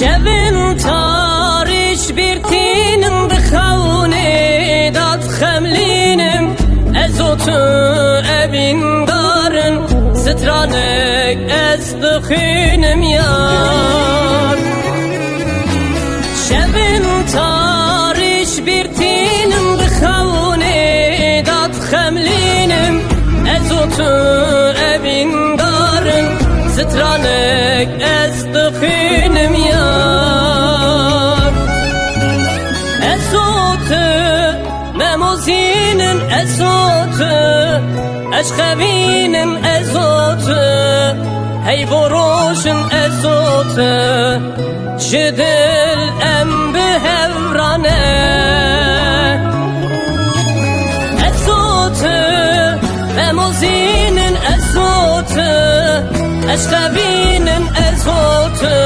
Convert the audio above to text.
شبن تاریش بیرتینم بخونه داد خملینم از اوتو ابین دارن سترانک از بخینم یار شبن تاریش بیرتینم بخونه داد خملینم از اوتو ابین دارن سترانک از بخینم Esotu memozinin esotu Eşkevinin esotu Hey boruşun esotu Jidil em bihevrane Esotu memozinin esotu Eşkevinin esotu